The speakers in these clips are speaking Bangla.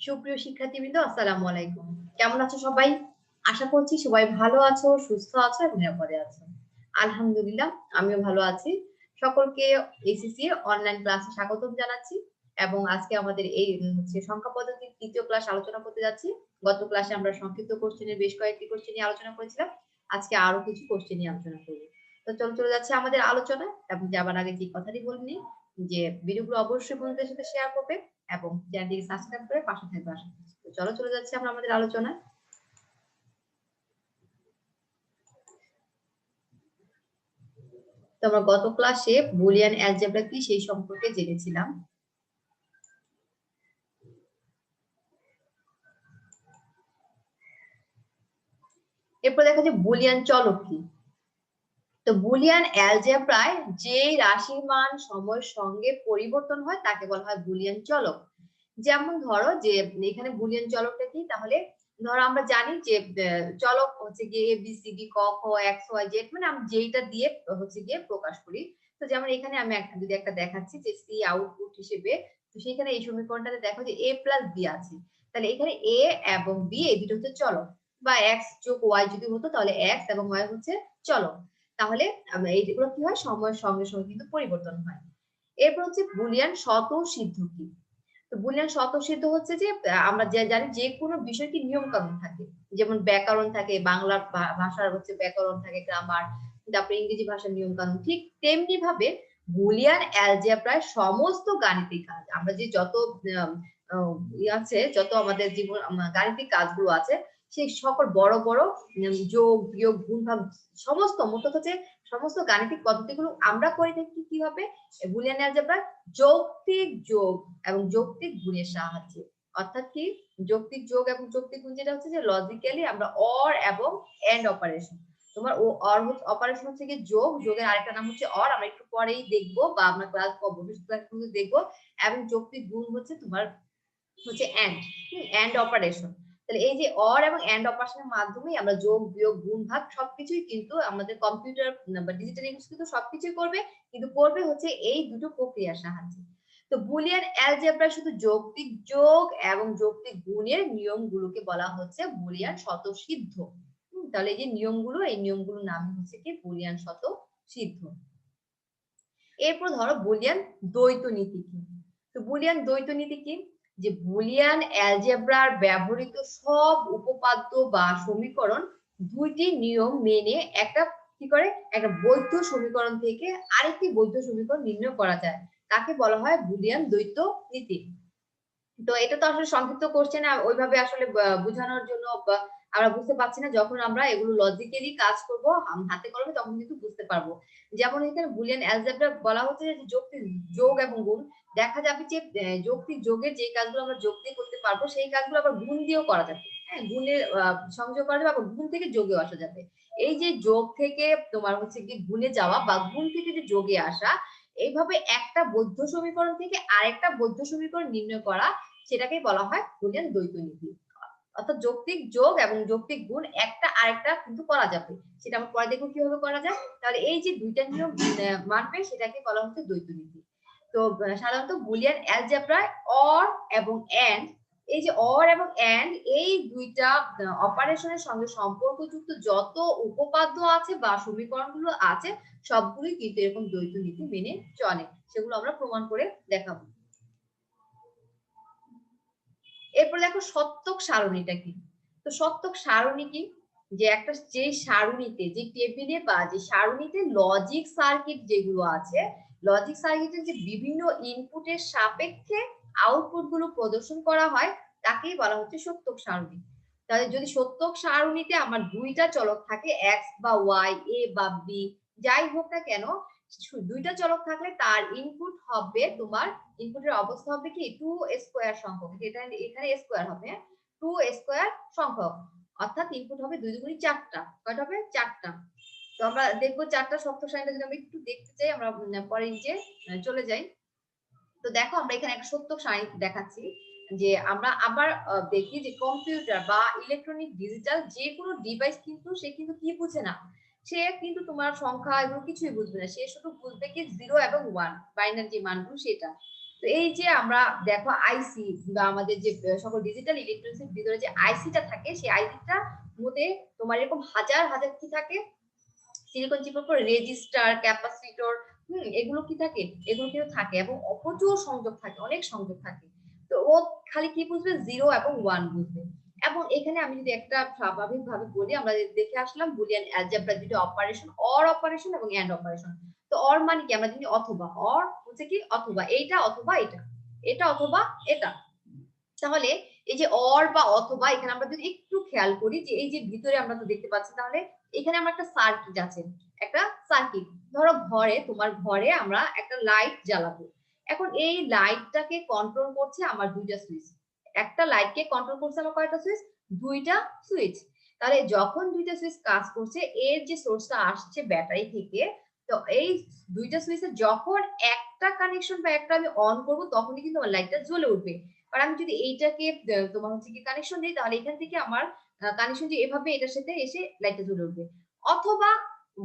সুপ্রিয় শিক্ষার্থীবৃন্দ, আসসালামু আলাইকুম। কেমন আছো সবাই? আশা করছি সবাই ভালো আছো, সুস্থ আছো এবং নিরাপদে আছো। আলহামদুলিল্লাহ, আমিও ভালো আছি। সকলকে এসিসি অনলাইন ক্লাসে স্বাগতম জানাচ্ছি এবং আজকে আমাদের এই, হচ্ছে সংখ্যা পদ্ধতির তৃতীয় ক্লাস আলোচনা করতে যাচ্ছি। গত ক্লাসে আমরা সংক্ষিপ্ত কোশ্চেনের বেশ কয়েকটি কোশ্চেন নিয়ে আলোচনা করেছিলাম। আজকে আরও কিছু কোশ্চেন নিয়ে আলোচনা করব। তো চলো, চলে যাচ্ছে আমাদের আলোচনা এবং যাবার আগে যে কথাটি বলিনি যে ভিডিওগুলো অবশ্যই বন্ধুদের সাথে শেয়ার করবে। এবং চ্যানেলটিকে সাবস্ক্রাইব করে পাশে থাকবে আশা করছি। চলো, চলে যাচ্ছে আমরা আমাদের আলোচনায়। তো আমরা গত ক্লাসে বুলিয়ান অ্যালজেব্রা কি সেই সম্পর্কে জেনেছিলাম। এরপর দেখা যায় বুলিয়ান চলক কি। তো বুলিয়ান অ্যালজেব্রায় যে রাশির মান সময়ের সঙ্গে পরিবর্তন হয় তাকে বলা হয় বুলিয়ান চলক। যেমন ধরো যে এখানে বুলিয়ান চলকটা কি? তাহলে ধরো আমরা জানি যে চলক হচ্ছে গিয়ে এ বি সি ডি ক এক্স ওয়াই জেড মানে আমরা যেইটা দিয়ে হচ্ছে গিয়ে প্রকাশ করি। তো যেমন এখানে আমি একটা যদি একটা দেখাচ্ছি যে সি আউটপুট হিসেবে, তো সেখানে এই সমীকরণটাতে দেখো যে এ প্লাস বি আছে। তাহলে এখানে এ এবং বি এই দুটো হচ্ছে চলক। বা এক্স যোগ ওয়াই যদি হতো তাহলে এক্স এবং ওয়াই হচ্ছে চলক। তাহলে এইগুলো কি হয়? সময়ের সঙ্গে সঙ্গে কিন্তু পরিবর্তন হয়। এরপর হচ্ছে বুলিয়ান শত সিদ্ধ কি তো বুলিয়ান সিদ্ধ হচ্ছে যে আমরা যে জানি যে কোনো বিষয় কি নিয়ম কানুন থাকে। যেমন ব্যাকরণ থাকে, বাংলা ভাষার হচ্ছে ব্যাকরণ থাকে গ্রামার তারপরে ইংরেজি ভাষার নিয়ম কানুন ঠিক তেমনি ভাবে বুলিয়ান অ্যালজেব্রায় সমস্ত গাণিতিক কাজ, আমরা যে যত আছে, যত আমাদের জীবন গাণিতিক কাজগুলো আছে সেই সকল বড় বড় যোগ, বিয়োগ গুণ ভাগ সমস্ত মোট হচ্ছে সমস্ত গাণিতিক পদ্ধতিগুলো আমরা করে থাকি কি হবে বুলিয়ান অ্যালজেব্রা যৌক্তিক যোগ এবং যৌক্তিক গুণের সাহায্যে। অর্থাৎ কি? যৌক্তিক যোগ এবং যৌক্তিক গুণ যেটা হচ্ছে যে লজিক্যালি আমরা অর এবং এন্ড অপারেশন তোমার ও অর অপারেশন হচ্ছে কি যোগ, যোগের আরেকটা নাম হচ্ছে অর আমরা একটু পরেই দেখব বা আমরা ক্লাস ভবিষ্যৎ দেখব। এবং যৌক্তিক গুণ হচ্ছে তোমার হচ্ছে এন্ড এন্ড অপারেশন তাহলে এই যে অর এবং এন্ড অপারেশনের মাধ্যমে আমরা যোগ, বিয়োগ, গুণ, ভাগ সবকিছুই কিন্তু আমাদের কম্পিউটার বা ডিজিটাল ইংলিশ কিন্তু সবকিছুই করবে। কিন্তু করবে হচ্ছে এই দুটো প্রক্রিয়ার সাহায্যে। তো বুলিয়ান অ্যালজেব্রা শুধু যৌক্তিক যোগ এবং যৌক্তিক গুণের নিয়মগুলোকে বলা হচ্ছে বুলিয়ান স্বতঃসিদ্ধ। তাহলে এই যে নিয়মগুলো, এই নিয়মগুলোর নাম হচ্ছে কি? বুলিয়ান শত সিদ্ধ এরপর ধরো বুলিয়ান দ্বৈত নীতি কি? তো বুলিয়ান দ্বৈত নীতি কি? যে বুলিয়ান অ্যালজেব্রার ব্যবহৃত সব উপপাদ্য বা সমীকরণ দুইটি নিয়ম মেনে একটা কি করে? একটা বৈধ সমীকরণ থেকে আরেকটি বৈধ সমীকরণ নির্ণয় করা যায়। তাকে বলা হয় বুলিয়ান দ্বৈত নীতি। তো এটা তো আসলে সংক্ষিপ্ত করছে না ওইভাবে আসলে বোঝানোর জন্য আমরা বুঝতে পারছি না। যখন আমরা এগুলো লজিক্যালি কাজ করব হাতে কলমে, তখন কিন্তু বুঝতে পারব। যেমন এখানে বুলিয়ান অ্যালজেব্রা বলা হচ্ছে যে যৌক্তিক যোগ এবং গুণ। দেখা যাবে যে যৌক্তিক যোগের যে কাজগুলো আমরা যোগ দিয়ে করতে পারব, সেই কাজগুলো আবার গুণ দিয়েও করা যাবে। হ্যাঁ গুণের সংযোগ করা যাবে, আবার গুণ থেকে যোগে আসা যাবে। এই যে যোগ থেকে তোমার হচ্ছে কি গুণে যাওয়া বা গুণ থেকে যে যোগে আসা, এইভাবে একটা বৌদ্ধ সমীকরণ থেকে আরেকটা বৌদ্ধ সমীকরণ নির্ণয় করা সেটাকে বলা হয় বুলিয়ান দ্বৈত নীতি অর্থাৎ যৌক্তিক যোগ এবং যৌক্তিক গুণ একটা আরেকটা কিন্তু করা যাবে। সেটা আমরা পরে দেখব কীভাবে করা যায়। তাহলে এই যে দুইটা নিয়ম মানবে, সেটাকে বলা হচ্ছে দ্বৈত নীতি তো সাধারণত বুলিয়ান অ্যালজেব্রায় অর এবং এন্ড এই যে অর এবং এন্ড এই দুইটা অপারেশনের সঙ্গে সম্পর্কযুক্ত যত উপপাদ্য আছে বা সমীকরণগুলো আছে, সবগুলোই কিন্তু এরকম দ্বৈত নীতি মেনে চলে। সেগুলো আমরা প্রমাণ করে দেখাবো। এরপর দেখো সত্যক সারণীটা কি? তো সত্যক সারণী কি? যে একটা, যে সারণীতে, যে টেবিলে বা যে সারণীতে লজিক সার্কিট যেগুলো আছে লজিক সার্কিটের যে বিভিন্ন ইনপুটের সাপেক্ষে আউটপুটগুলো প্রদর্শন করা হয়, তাকেই বলা হচ্ছে সত্যক সারণী। তাহলে যদি সত্যক সারণীতে আমার দুইটা চলক থাকে এক্স বা ওয়াই এ বা বি যাই হোক না কেন দুইটা চলক থাকলে তার ইনপুট হবে তোমার ইনপুটের অবস্থা হবে কি? টু স্কোয়ার সংখ্যক। এটা এখানে স্কোয়ার হবে টু স্কোয়ার সংখ্যক। অর্থাৎ ইনপুট হবে দুই দুগুণি চারটা। কয়টা হবে? চারটা। তো আমরা দেখব চারটা সপ্ত সারিটা যদি আমরা একটু দেখতে চাই, আমরা পরে নিচে চলে যাই। তো দেখো আমরা এখানে একটা সত্য সারি দেখাচ্ছি যে আমরা আবার দেখি যে কম্পিউটার বা ইলেকট্রনিক ডিজিটাল যে কোনো ডিভাইস কিন্তু সে কিন্তু কি বুঝে না। সে কিন্তু তোমার সংখ্যা এগুলো কিছুই বুঝবে না। সে শুধু বুঝবে কি জিরো এবং ওয়ান বাইনারি যে মানগুলো সেটা। তো এই যে আমরা দেখো আইসি বা আমাদের যে সকল ডিজিটাল ইলেকট্রনিক্সের ভিতরে যে আইসিটা থাকে, সেই আইসিটা মধ্যে তোমার এরকম হাজার হাজার কি থাকে? সিলিকন চিপের উপর রেজিস্টার, ক্যাপাসিটর, হুম, এগুলো কি থাকে? এগুলো কিন্তু থাকে এবং প্রচুর সংযোগ থাকে, অনেক সংযোগ থাকে। তো ও খালি কি বুঝবে? জিরো এবং ওয়ান বুঝবে। এবং এখানে আমি যদি একটা স্বাভাবিক ভাবে বলি, আমরা দেখে আসলাম বুলিয়ান অ্যালজেব্রা দুটো অপারেশন অর অপারেশন এবং এন্ড অপারেশন তো অর মানে কি? আমরা জানি অথবা। অর হচ্ছে কি? অথবা। এইটা অথবা এটা। এটা অথবা এটা। তাহলে এই যে অর বা অথবা, এখানে আমরা যদি একটু খেয়াল করি যে এই যে ভিতরে আমরা তো দেখতে পাচ্ছি, তাহলে এখানে আমরা একটা সার্কিট আছে, একটা সার্কিট ধরো ঘরে, তোমার ঘরে আমরা একটা লাইট জ্বালাবো। এখন এই লাইটটাকে কন্ট্রোল করছে আমার দুইটা সুইচ একটা লাইটকে কন্ট্রোল করছে আমার কয়টা সুইচ দুইটা সুইচ তাহলে যখন দুইটা সুইচ কাজ করছে, এর যে সোর্সটা আসছে ব্যাটারি থেকে, তো এই দুইটা সুইচে যখন একটা কানেকশন বা একটা আমি অন করব, তখনই কিন্তু আমার লাইটটা জ্বলে উঠবে। আর আমি যদি এইটাকে তোমার হচ্ছে কি কানেকশন দিই, তাহলে এখান থেকে আমার কানেকশন যে এভাবে এটার সাথে এসে লাইটটা জ্বলে উঠবে। অথবা,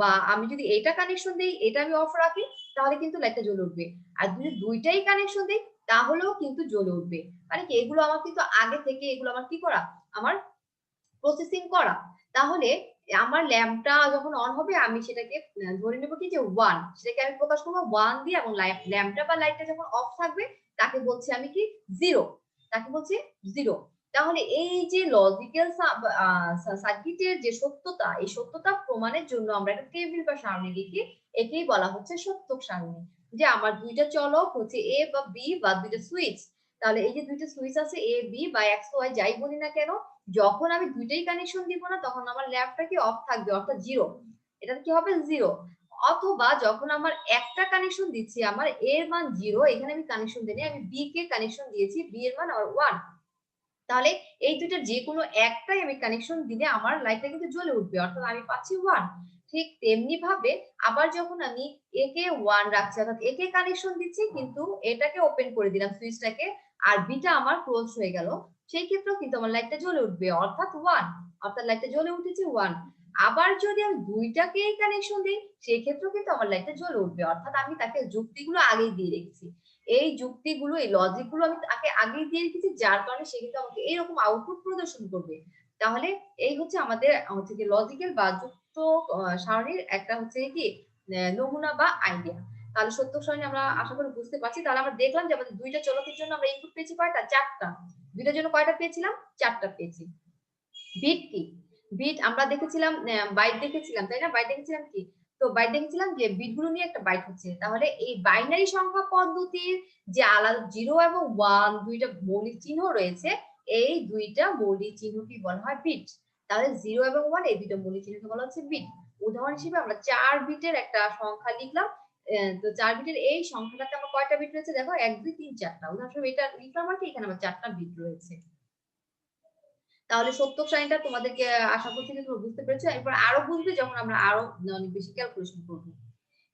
বা আমি যদি এটা কানেকশন দিই, এটা আমি অফ রাখি, তাহলে কিন্তু লাইটটা জ্বলে উঠবে। আর যদি দুইটাই কানেকশন দিই, তাহলেও কিন্তু জ্বলে উঠবে। মানে কি, এগুলো আমার কিন্তু আগে থেকে এগুলো আমার কি করা? আমার প্রসেসিং করা। তাহলে আমার ল্যাম্পটা যখন অন হবে, আমি সেটাকে ধরে নেব কি যে ওয়ান সেটাকে আমি প্রকাশ করব ওয়ান দিয়ে এবং ল্যাম্পটা বা লাইটটা যখন অফ থাকবে তাকে বলছি আমি কি? জিরো তাকে বলছি জিরো তাহলে এই যে লজিক্যাল সার্কিটের যে সত্যতা, এই সত্যতা প্রমাণের জন্য আমরা একটা টেবিল বা সারণী লিখি। একেই বলা হচ্ছে সত্যক সারণী। যে আমার দুইটা চলক হচ্ছে এ বা বি বা দুইটা সুইচ তাহলে এই যে দুইটা সুইচ আছে এ বি বা এক্স ওয়াই যাই বলি না কেন, যখন আমি দুইটাই কানেকশন দিব না, তখন আমার ল্যাবটা কি অফ থাকবে? অর্থাৎ জিরো এটা কি হবে? জিরো অথবা যখন আমার একটা কানেকশন দিচ্ছি, আমার এর মান জিরো এখানে আমি কানেকশন দিই আমি বি কে কানেকশন দিয়েছি বি এর মান আর ওয়ান তাহলে এই দুইটা যে কোনো একটাই আমি কানেকশন দিলে আমার লাইটটা কিন্তু জ্বলে উঠবে, অর্থাৎ আমি পাচ্ছি ওয়ান ঠিক তেমনি ভাবে আবার যখন আমি একে ওয়ান রাখছি, অর্থাৎ একে কানেকশন দিচ্ছি, কিন্তু এটাকে ওপেন করে দিলাম সুইচটাকে আর বিটা আমার ক্লোজ হয়ে গেল, সেই ক্ষেত্রেও কিন্তু আমার লাইটটা জ্বলে উঠবে, অর্থাৎ ওয়ান অর্থাৎ লাইটটা জ্বলে উঠেছে ওয়ান আবার যদি আমি দুইটাকেই কানেকশন দিই সেই ক্ষেত্রেও কিন্তু আমার লাইটটা জ্বলে উঠবে। অর্থাৎ আমি তাকে যুক্তিগুলো আগেই দিয়ে রেখেছি। এই যুক্তিগুলো, এই লজিকগুলো আমি তাকে আগেই দিয়ে রেখেছি, যার কারণে সে কিন্তু আমাকে এইরকম আউটপুট প্রদর্শন করবে। তাহলে এই হচ্ছে আমাদের, হচ্ছে কি লজিক্যাল বা যুক্ত সারণীর একটা হচ্ছে কি নমুনা বা আইডিয়া তাহলে সত্য সারণী আমরা আশা করি বুঝতে পারছি। তাহলে আমরা দেখলাম যে আমাদের দুইটা চলকের জন্য আমরা ইনপুট পেয়েছি কয়টা? চারটা। দুইটার জন্য কয়টা পেয়েছিলাম? চারটা পেয়েছি। বিট কি? বিট আমরা দেখেছিলাম বাইট দেখেছিলাম, তাই না? বাইট দেখেছিলাম কি? তো বাইট দেখেছিলাম যে বিটগুলো নিয়ে একটা বাইট হচ্ছে। তাহলে এই বাইনারি সংখ্যা পদ্ধতির যে আলাদা জিরো এবং ওয়ান দুইটা মৌলিক চিহ্ন রয়েছে, এই দুইটা মৌলিক চিহ্নটি বলা হয় বিট তাহলে জিরো এবং ওয়ান এই দুইটা মৌলিক চিহ্নকে বলা হচ্ছে বিট উদাহরণ হিসেবে আমরা চার বিটের একটা সংখ্যা লিখলাম তো চার বিটের এই সংখ্যাটাতে আমার কয়টা বিট রয়েছে? দেখো, এক, দুই, তিন, চারটা। উদাহরণস্বরূপ এটা লিখলাম আর কি, এখানে আমার চারটা বিট রয়েছে। তাহলে সত্য সাইনটা তোমাদেরকে আশা করছি যে তোমরা বুঝতে পেরেছ। এরপর আরও বুঝবে যখন আমরা আরও অনেক বেশি ক্যালকুলেশন করব।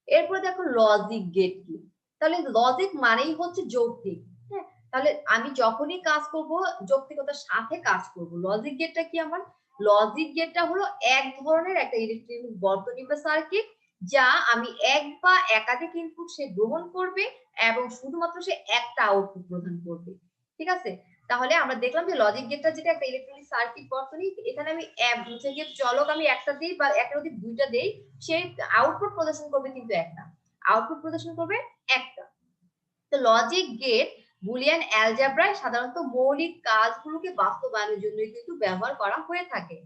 এরপর দেখো লজিক গেট কি? তাহলে লজিক মানেই হচ্ছে যৌক্তিক হ্যাঁ? তাহলে আমি যখনই কাজ করব, যৌক্তিকতার সাথে কাজ করব। লজিক গেটটা কি আমার? লজিক গেটটা হলো এক ধরনের একটা ইলেকট্রনিক বর্তনী বা সার্কিট যা আমি এক বা একাধিক ইনপুট সে গ্রহণ করবে এবং শুধুমাত্র সে একটা আউটপুট প্রদান করবে। ঠিক আছে? তাহলে আমরা দেখলাম যে লজিক গেটটা যেটা একটা ইলেকট্রনিক সার্কিট বর্তনী এখানে আমি হচ্ছে গিয়ে চলক আমি একটা দিই বা একটা অধিক দুইটা দেই, সে আউটপুট প্রদর্শন করবে কিন্তু একটা। আউটপুট প্রদর্শন করবে একটা। তো লজিক গেট বুলিয়ান অ্যালজাব্রায় সাধারণত মৌলিক কাজগুলোকে বাস্তবায়নের জন্যই কিন্তু ব্যবহার করা হয়ে থাকে।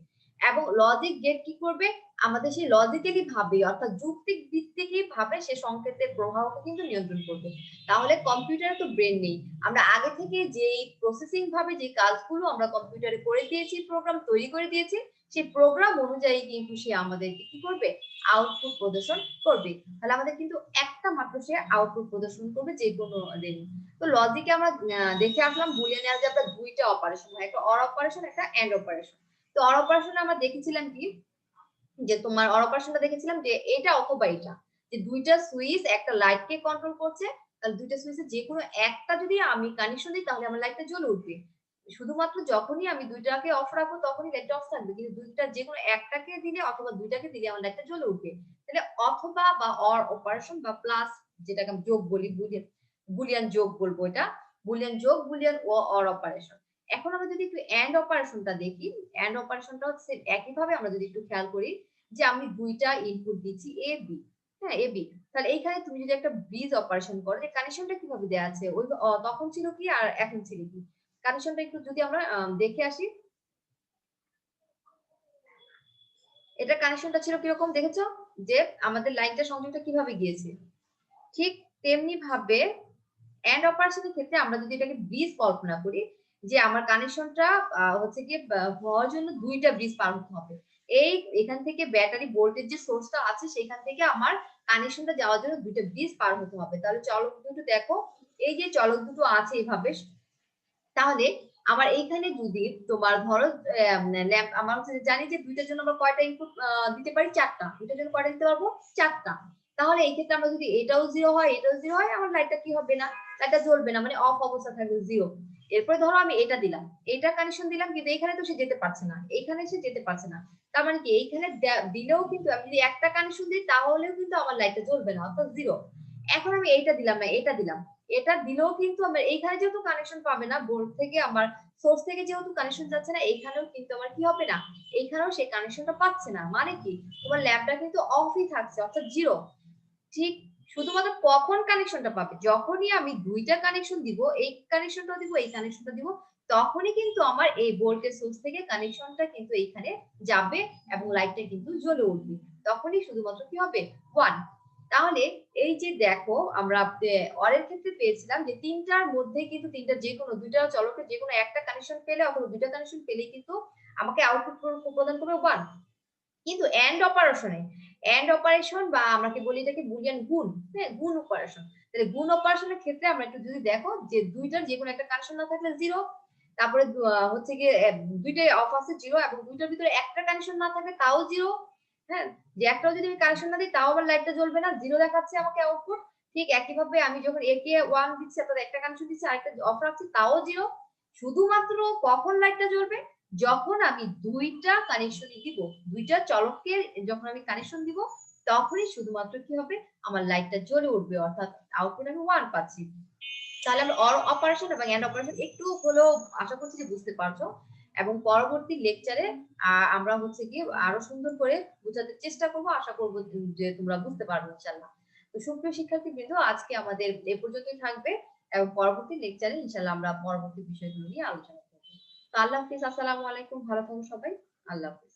এবং লজিক গেট কি করবে? আমাদের সেই লজিক্যালি ভাবে অর্থাৎ যুক্তিক থেকে ভাবে সে সংকেতের প্রবাহকে কিন্তু নিয়ন্ত্রণ করবে। তাহলে কম্পিউটারে তো ব্রেন নেই। আমরা আগে থেকে যে প্রসেসিং ভাবে যে কাজগুলো আমরা কম্পিউটারে করে দিয়েছি প্রোগ্রাম তৈরি করে দিয়েছি, সেই প্রোগ্রাম অনুযায়ী কিন্তু সে আমাদেরকে কি করবে? আউটপুট প্রদর্শন করবে। তাহলে আমাদের কিন্তু একটা মাত্র সে আউটপুট প্রদর্শন করবে যে কোনো দিন। তো লজিকে আমরা দেখে আসলাম বুলিয়ান অ্যালজেব্রা দুইটা অপারেশন হয় একটা অর অপারেশন একটা এন্ড অপারেশন তো অর অপারেশনে আমরা দেখেছিলাম কি? যে তোমার অর অপারেশনটা দেখেছিলাম যে এটা অথবা এটা। যে দুইটা সুইচ, একটা লাইটকে কন্ট্রোল করছে, তাহলে দুইটা সুইচে যে কোনো একটা যদি আমি কানেকশন দিই, তাহলে আমার লাইটটা জ্বলে উঠবে। শুধুমাত্র যখনই আমি দুইটাকে অফ রাখব, তখনই লাইটটা অফ থাকবে। কিন্তু দুইটা, যে কোনো একটাকে দিলে অথবা দুইটাকে দিলে আমার লাইটটা জ্বলে উঠবে। তাহলে অথবা বা অর অপারেশন বা প্লাস যেটাকে আমি যোগ বলি বুঝে বুলিয়ান যোগ বলব এটা, বুলিয়ান যোগ, বুলিয়ান ও অর অপারেশন এখন আমরা যদি একটু এন্ড অপারেশনটা দেখি এন্ড অপারেশনটা হচ্ছে একইভাবে আমরা যদি একটু খেয়াল করি যে আমি দুইটা ইনপুট দিচ্ছি এ বি হ্যাঁ এ বি তাহলে এইখানে তুমি যদি একটা ব্রিজ অপারেশন করো যে কানেকশনটা কীভাবে দেওয়া আছে? ওই তখন ছিল কি আর এখন ছিল কি? কানেকশনটা একটু যদি আমরা দেখে আসি। এটা কানেকশনটা ছিল কীরকম দেখেছ? যে আমাদের লাইনটা সংযোগটা কীভাবে গিয়েছে? ঠিক তেমনি ভাবে এন্ড অপারেশনের ক্ষেত্রে আমরা যদি এটাকে ব্রিজ কল্পনা করি যে আমার কানেকশনটা হচ্ছে গিয়ে হওয়ার জন্য দুইটা ব্রিজ পার হতে হবে। এই, এখান থেকে ব্যাটারি ভোল্টেজ যে সোর্সটা আছে, সেখান থেকে আমার কানেকশনটা যাওয়ার জন্য দুইটা ব্রিজ পার হতে হবে। তাহলে চলক দুটো দেখো, এই যে চলক দুটো আছে এইভাবে তাহলে আমার এইখানে যদি তোমার ধরো ল্যাম্প, আমার জানি যে দুইটার জন্য আমরা কয়টা ইনপুট দিতে পারি? চারটা। দুইটার জন্য কয়টা দিতে পারব? চারটা। তাহলে এই ক্ষেত্রে আমরা যদি এটাও জিরো হয়, এটাও জিরো হয়, আমার লাইটটা কি হবে না? লাইটটা জ্বলবে না মানে অফ অবস্থা থাকবে জিরো এরপরে ধরো আমি এটা দিলাম, এটা কানেকশন দিলাম কিন্তু এইখানে তো সে যেতে পারছে না এইখানে সে যেতে পারছে না। তার মানে কি? এইখানে দিলেও কিন্তু আমি যদি একটা কানেকশন দিই তাহলেও কিন্তু আমার লাইটটা জ্বলবে না, অর্থাৎ জিরো এখন আমি এইটা দিলাম না, এটা দিলাম। এটা দিলেও কিন্তু আমার, এইখানে যেহেতু কানেকশন পাবে না বোর্ড থেকে আমার সোর্স থেকে যেহেতু কানেকশন যাচ্ছে না, এইখানেও কিন্তু আমার কি হবে না? এইখানেও সেই কানেকশনটা পাচ্ছে না। মানে কি? তোমার ল্যাবটা কিন্তু অফই থাকছে, অর্থাৎ জিরো ঠিক শুধুমাত্র কখন কানেকশনটা পাবে? যখনই আমি দুইটা কানেকশন দিব, এই কানেকশনটা দিব, এই কানেকশনটা দিব, তখনই কিন্তু আমার এই ভোল্টেজ সোর্স থেকে কানেকশনটা কিন্তু এইখানে যাবে এবং লাইটটা কিন্তু জ্বলে উঠবে। তখনই শুধুমাত্র কি হবে? ওয়ান তাহলে এই যে দেখো, আমরা অরের ক্ষেত্রে পেয়েছিলাম যে তিনটার মধ্যে কিন্তু তিনটা যে কোনো দুইটা চলকের যে কোনো একটা কানেকশন পেলে অথবা দুইটা কানেকশন পেলেই কিন্তু আমাকে আউটপুট প্রদান করবে ওয়ান কিন্তু এন্ড অপারেশনে এন্ড অপারেশন বা আমাকে বলি এটাকে বুলিয়ান গুণ হ্যাঁ? গুণ অপারেশন তাহলে গুণ অপারেশনের ক্ষেত্রে আমরা একটু যদি দেখো যে দুইটার যে কোনো একটা কানেকশন না থাকলে জিরো তারপরে হচ্ছে গিয়ে দুইটাই অফ আছে জিরো এবং দুইটার ভিতরে একটা কানেকশন না থাকে তাও জিরো হ্যাঁ? যে একটাও যদি আমি কানেকশন না দিই, তাও আমার লাইটটা জ্বলবে না জিরো দেখাচ্ছে আমাকে আউটপুট ঠিক একইভাবে আমি যখন একে ওয়ান দিচ্ছি, অর্থাৎ একটা কানেকশন দিচ্ছি, আরেকটা অফ রাখছি, তাও জিরো শুধুমাত্র কখন লাইটটা জ্বলবে? যখন আমি দুইটা কানেকশন দিব দুইটা চলককে যখন আমি কানেকশন দিব, তখনই শুধুমাত্র কি হবে? আমার লাইটটা জ্বলে উঠবে, অর্থাৎ আউটপুট আমি ওয়ান পাচ্ছি। তাহলে আমরা অর অপারেশন এবং এন্ড অপারেশন একটু হলেও আশা করছি যে বুঝতে পারছ। এবং পরবর্তী লেকচারে আমরা হচ্ছে কি আরও সুন্দর করে বোঝাতে চেষ্টা করব। আশা করব যে তোমরা বুঝতে পারবে ইনশাল্লাহ। তো সুপ্রিয় শিক্ষার্থী বৃন্দ আজকে আমাদের এ পর্যন্তই থাকবে। এবং পরবর্তী লেকচারে ইনশাল্লাহ আমরা পরবর্তী বিষয়গুলো নিয়ে আলোচনা তো আল্লাহ হাফিজ আসসালামু আলাইকুম ভালো থাকুন সবাই। আল্লাহ হাফিজ।